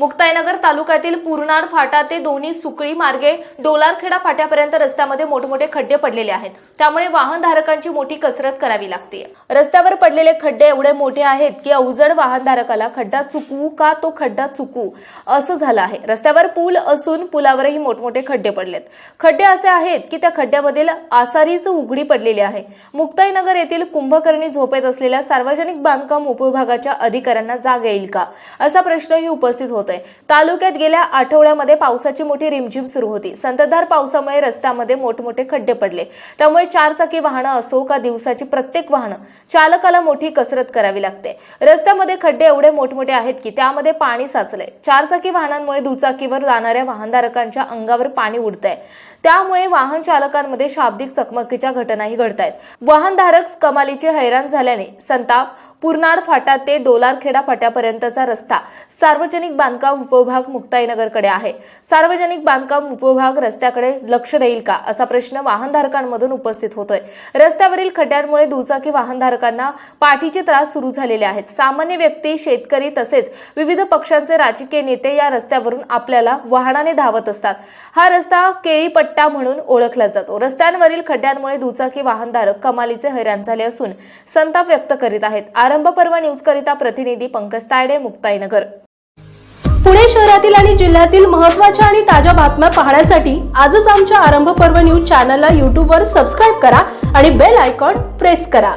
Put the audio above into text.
मुक्ताईनगर तालुक्यातील पूर्णार फाटा ते दोन्ही सुकळी मार्गे डोलारखेडा फाट्यापर्यंत रस्त्यामध्ये मोठमोठे खड्डे पडलेले आहेत. त्यामुळे वाहनधारकांची मोठी कसरत करावी लागते. रस्त्यावर पडलेले खड्डे एवढे मोठे आहेत की अवजड वाहनधारकाला खड्डा चुकवू का तो खड्डा चुकू असं झालं आहे. रस्त्यावर पूल असून पुलावरही मोठमोठे खड्डे पडलेत. खड्डे असे आहेत की त्या खड्ड्यामधील आसारीच उघडी पडलेली आहे. मुक्ताईनगर येथील कुंभकर्णी झोपेत असलेल्या सार्वजनिक बांधकाम उपविभागाच्या अधिकाऱ्यांना जाग येईल का? असा प्रश्नही उपस्थित होतोय. तालुक्यात गेल्या आठवड्यामध्ये पावसाची मोठी रिमझिम सुरू होती. संततधार पावसामुळे रस्त्यामध्ये मोठमोठे खड्डे पडले. त्यामुळे चारचाकी वाहनं असो का दिवसाची प्रत्येक वाहनं चालकाला मोठी कसरत करावी लागते. रस्त्यामध्ये खड्डे एवढे मोठमोठे आहेत की त्यामध्ये पाणी साचलंय. चारचाकी वाहनांमुळे दुचाकीवर जाणाऱ्या वाहनधारकांच्या अंगावर पाणी उडतंय. त्यामुळे वाहन चालकांमध्ये शाब्दिक चकमकीच्या घटनाही घडत आहेत वाहनधारक कमालीचे हैराण झाल्याने संताप पुरनाड फाटा ते डोलारखेडा फाट्यापर्यंतचा रस्ता सार्वजनिक बांधकाम उपभाग मुक्ताईनगरकडे आहे. सार्वजनिक बांधकाम उपभाग रस्त्याकडे लक्ष देईल का? असा प्रश्न वाहनधारकांमधून उपस्थित होतोय. रस्त्यावरील खड्ड्यांमुळे दुचाकी वाहनधारकांना पाठीचे त्रास सुरू झालेले आहेत. सामान्य व्यक्ती शेतकरी तसेच विविध पक्षांचे राजकीय नेते या रस्त्यावरून आपल्याला वाहनाने धावत असतात. हा रस्ता केळीपट्टा म्हणून ओळखला जातो. रस्त्यांवरील खड्ड्यांमुळे दुचाकी वाहनधारक कमालीचे हैराण झाले असून संताप व्यक्त करीत आहेत. आरंभ पर्व न्यूज करिता प्रतिनिधी पंकज तायडे मुक्ताईनगर पुणे शहरातील आणि जिल्ह्यातील महत्त्वाच्या आणि ताज्या बातम्या पाहण्यासाठी आजच आमच्या आरंभ पर्व न्यूज चॅनलला यूट्यूबवर सबस्क्राईब करा आणि बेल आयकॉन प्रेस करा.